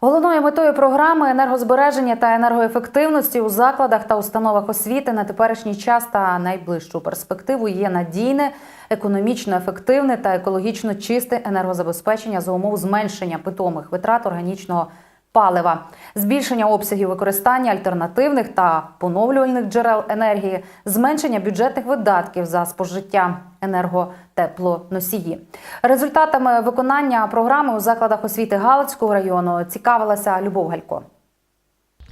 Головною метою програми енергозбереження та енергоефективності у закладах та установах освіти на теперішній час та найближчу перспективу є надійне, економічно ефективне та екологічно чисте енергозабезпечення за умов зменшення питомих витрат органічного палива, збільшення обсягів використання альтернативних та поновлювальних джерел енергії, зменшення бюджетних видатків за спожиття енерготеплоносії. Результатами виконання програми у закладах освіти Галицького району цікавилася Любов Галько.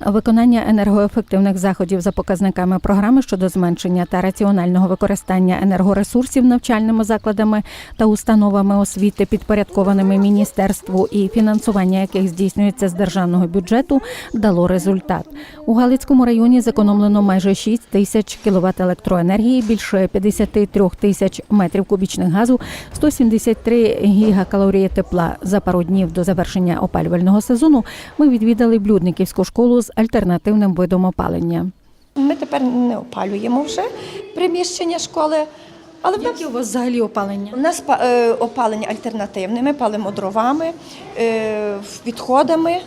Виконання енергоефективних заходів за показниками програми щодо зменшення та раціонального використання енергоресурсів навчальними закладами та установами освіти, підпорядкованими міністерству і фінансування яких здійснюється з державного бюджету, дало результат. У Галицькому районі зекономлено майже 6 тисяч кіловат електроенергії, більше 53 тисяч метрів кубічних газу, 173 гігакалорії тепла. За пару днів до завершення опалювального сезону ми відвідали Блюдниківську школу з альтернативним видом опалення. Ми тепер не опалюємо вже приміщення школи, але в нас, у вас взагалі опалення? у нас е, опалення альтернативне. Ми палимо дровами, е, відходами.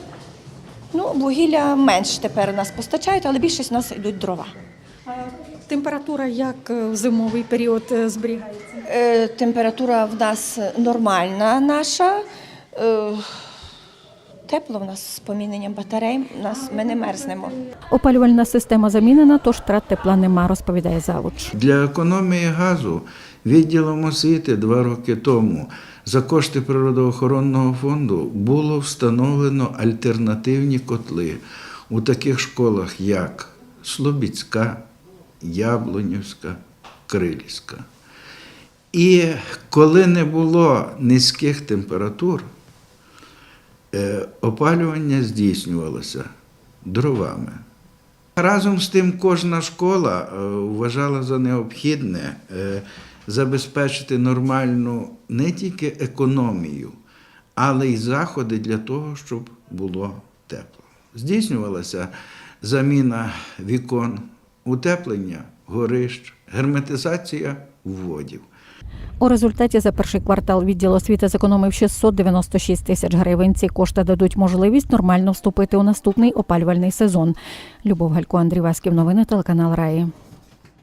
Ну, вугілля менш тепер у нас постачають, але більшість у нас йдуть дрова. Температура як в зимовий період е, зберігається? Е, температура в нас нормальна наша. Тепло в нас з поміненням батарей, у нас, ми не мерзнемо. Опалювальна система замінена, тож втрат тепла нема, розповідає завуч. Для економії газу відділом освіти два роки тому за кошти природоохоронного фонду було встановлено альтернативні котли у таких школах, як Слобідська, Яблунівська, Крилівська. І коли не було низьких температур, опалювання здійснювалося дровами. Разом з тим, кожна школа е, вважала за необхідне е, забезпечити нормальну не тільки економію, але й заходи для того, щоб було тепло. Здійснювалася заміна вікон, утеплення горищ, герметизація вводів. У результаті за перший квартал відділ освіти зекономив 696 тисяч гривень. Ці кошти дадуть можливість нормально вступити у наступний опалювальний сезон. Любов Галько, Андрій Васьків, новини телеканал Раї.